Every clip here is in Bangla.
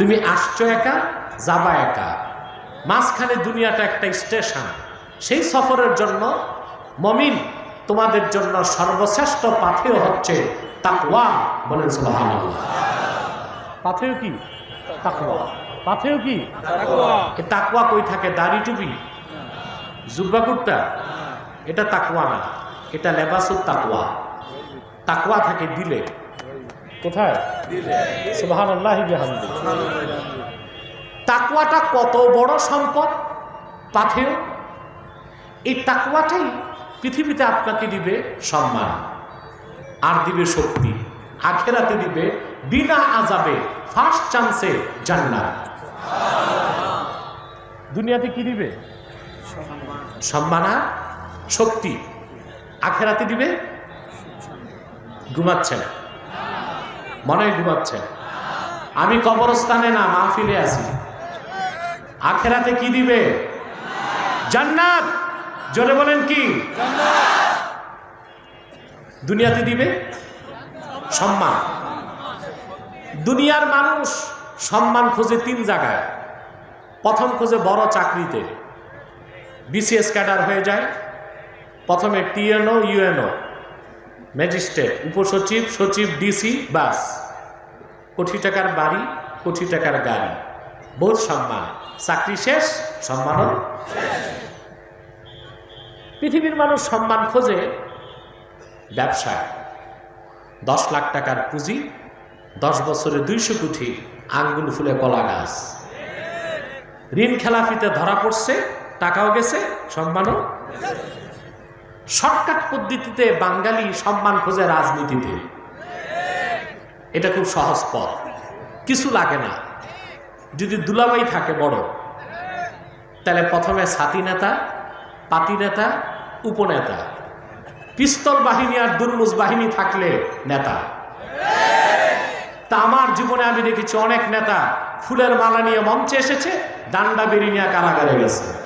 তুমি আসছো একা যাবা একা। মাঝখানে দুনিয়াটা একটা স্টেশন। সেই সফরের জন্য মমিন তোমাদের জন্য সর্বশ্রেষ্ঠ পাথেয় হচ্ছে তাকওয়া বলেন সুবহানাল্লাহ। পাথেয় কি? তাকওয়া। পাথেয় কি? তাকওয়া। কই থাকে? দাড়ি টুপি? জুব্বা কুর্তা? এটা তাকওয়া না এটা লেবাসুর তাকওয়া। তাকওয়া থাকে দিলে। কোথায়? সুবাহান তাকুয়াটা কত বড় সম্পদ? পাথেও এই তাকুয়াটাই পৃথিবীতে আপনাকে দিবে সম্মান, আর দিবে শক্তি, আখেরাতে দিবে বিনা আজাবে ফার্স্ট চান্সে জান্নাত। দুনিয়াতে কি দিবে? সম্মান শক্তি, আখেরাতে দিবে? ঘুমাচ্ছেন মনে ঘুমাচ্ছেন আমি কবরস্থানে না মাহফিলে আছি আখেরাতে কি দিবে? জান্নাত! জোরে বলেন কি? দুনিয়াতে দিবে? সম্মান। দুনিয়ার মানুষ সম্মান খোঁজে তিন জায়গায়। প্রথম খোঁজে বড় চাকরিতে। বিসিএস ক্যাডার হয়ে যায়। প্রথমে টিএনও, ইউএনও। ম্যাজিস্ট্রেট, উপসচিব, সচিব, ডিসি, বাস। কোটি টাকার বাড়ি, কোটি টাকার গাড়ি। বহুত সম্মান। চাকরি শেষ সম্মানও পৃথিবীর মানুষ সম্মান খোঁজে ব্যবসা দশ লাখ টাকার পুঁজি, দশ বছরে দুইশো কোটি আঙ্গুল ফুলে কলা গাছ। ঋণ খেলাফিতে ধরা পড়ছে, টাকাও গেছে, সম্মানও। শর্টকাট পদ্ধতিতে বাঙালি সম্মান খোঁজে রাজনীতিতে। এটা খুব সহজ পথ। কিছু লাগে না। যদি দুলাবাই থাকে বড়, তাহলে প্রথমে সাথী নেতা, পাতি নেতা, উপনেতা। পিস্তল বাহিনী আর দুর্মুজ বাহিনী থাকলে নেতা। তা আমার জীবনে আমি দেখেছি অনেক নেতা ফুলের মালা নিয়ে মঞ্চে এসেছে, ডান্ডা বেরিয়ে নিয়ে কারাগারে গেছে।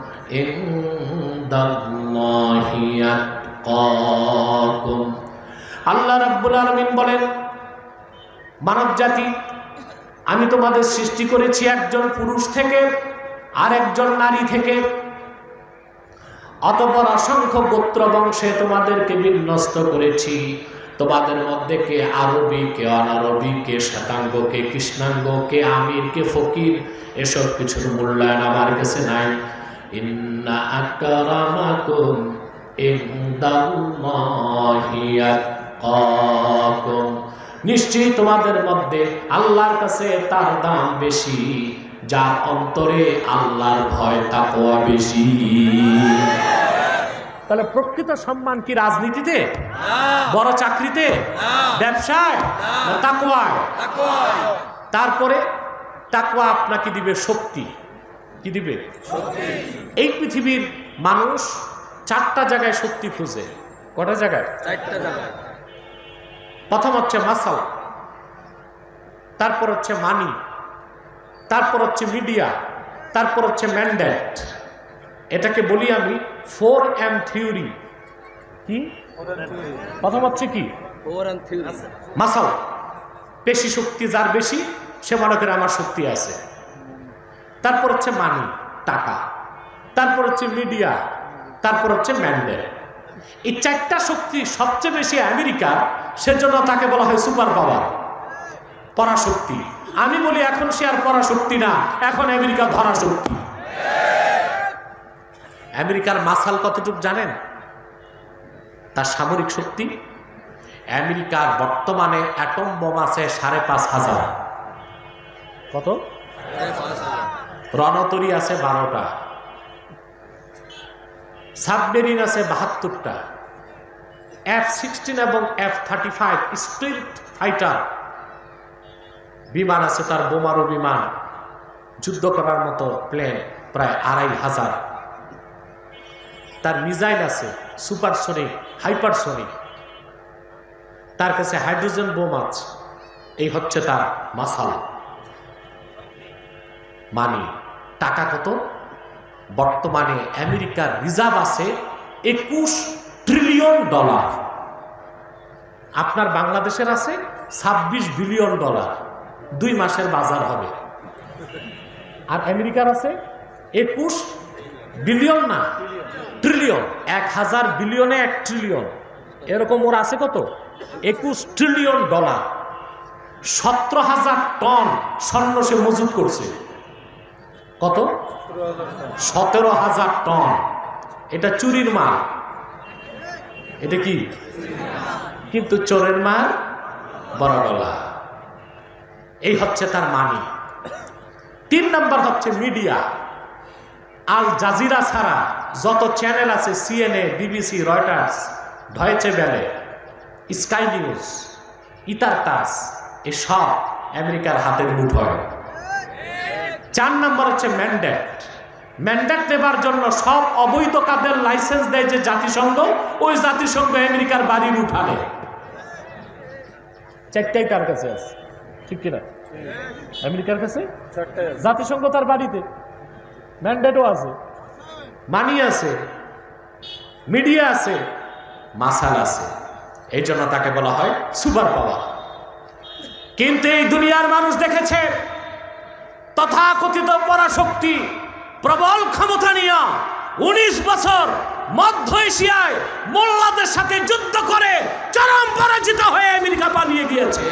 আল্লাহ রাব্বুল আলামিন বলেন মানব জাতি আমি তোমাদের সৃষ্টি করেছি একজন পুরুষ থেকে আর একজন নারী থেকে। অতপর অসংখ্য গোত্র বংশে তোমাদেরকে বিন্যস্ত করেছি। তোমাদের মধ্যে কে আরবি, কে অনারবি, কে শ্বেতাঙ্গ, কে কৃষ্ণাঙ্গ, কে আমির, কে ফকির, এসব কিছুর মূল্যায়ন আমার কাছে নাই। ইন্না আকরামাকুম ইনদাল্লাহি আতকাকুম। নিশ্চয়ই তোমাদের মধ্যে আল্লাহর কাছে তার দাম বেশি যার অন্তরে আল্লাহর ভয় তাকওয়া বেশি। তাহলে প্রকৃত সম্মান কি রাজনীতিতে? বড় চাকরিতে? ব্যবসায়? না তাকওয়ায়। তারপরে তাকওয়া আপনাকে দিবে শক্তি। কি দিবে? এই পৃথিবীর মানুষ চারটা জায়গায় শক্তি খুঁজে। কটা জায়গায়? প্রথম হচ্ছে মাসাল তারপর হচ্ছে মানি তারপর হচ্ছে মিডিয়া তারপর হচ্ছে ম্যান্ডেট। এটাকে বলি আমি ফোর এম থিওরি। কি? প্রথম হচ্ছে কি? মাসাল। পেশি শক্তি যার বেশি সে মনে করে আমার শক্তি আছে। তারপর হচ্ছে মানি টাকা। তারপর হচ্ছে মিডিয়া তারপর হচ্ছে ম্যান্ডেল এই চারটা শক্তি সবচেয়ে বেশি আমেরিকা, সেজন্য তাকে বলা হয় সুপার পাওয়ার পরাশক্তি। আমি বলি এখন সে আর পরাশক্তি না, এখন আমেরিকা ধরা শক্তি আমেরিকার মাসাল কতটুক জানেন? তার সামরিক শক্তি? আমেরিকার বর্তমানে অ্যাটম বোম আছে সাড়ে পাঁচ হাজার। কত? রণতরী আছে বারোটা। সাবমেরিন আছে বাহাত্তরটা। এফ সিক্সটিন এবং F thirty five, street fighter. বিমান আছে তার বোমারু বিমান। যুদ্ধ করার মতো প্লেন প্রায় আড়াই হাজার। তার মিজাইল আছে সুপারসনিক, হাইপারসনিক। তার কাছে হাইড্রোজেন বোম আছে। এই হচ্ছে তার মাসাল। মানে। টাকা কত? বর্তমানে আমেরিকার রিজার্ভ আছে একুশ ট্রিলিয়ন ডলার। আপনার বাংলাদেশের আছে ছাব্বিশ বিলিয়ন ডলার। দুই মাসের বাজার হবে। আর আমেরিকার আছে একুশ বিলিয়ন না? ট্রিলিয়ন। এক হাজার বিলিয়নে এক ট্রিলিয়ন। এরকম ওর আছে কত? একুশ ট্রিলিয়ন ডলার। সতেরো হাজার টন স্বর্ণ সে মজুত করছে। কত? সতেরো হাজার টন। এটা চুরির মাল। এটা কি? কিন্তু চোরের মাল বড় গলা এই হচ্ছে তার মানি। তিন নম্বর হচ্ছে মিডিয়া। আল জাজিরা ছাড়া যত চ্যানেল আছে, CNA, BBC, Reuters, Deutsche Welle Sky News ITAR TASS এসব আমেরিকার হাতের মুঠোয়। চার নম্বর হচ্ছে ম্যান্ডেট ম্যান্ডেট নেবার জন্য সব অবৈধ কাদের লাইসেন্স দেয় যে জাতিসংঘ ওই জাতিসংঘ আমেরিকার বাড়ির উঠানে। চারটাই কার কাছে আছে? ঠিক কিনা? আমেরিকার কাছে? জাতিসংঘ তার বাড়িতে। ম্যান্ডেটও আছে। মানি আছে। মিডিয়া আছে। মাসাল আছে। এই জন্য তাকে বলা হয় সুপার পাওয়ার কিন্তু এই দুনিয়ার মানুষ দেখেছে তথাকথিত পরাশক্তি প্রবল ক্ষমতা নিয়ে উনিশ বছর মধ্য এশিয়ায় মোল্লাদের সাথে যুদ্ধ করে চরম পরাজিত হয়ে আমেরিকা পালিয়ে গিয়েছে।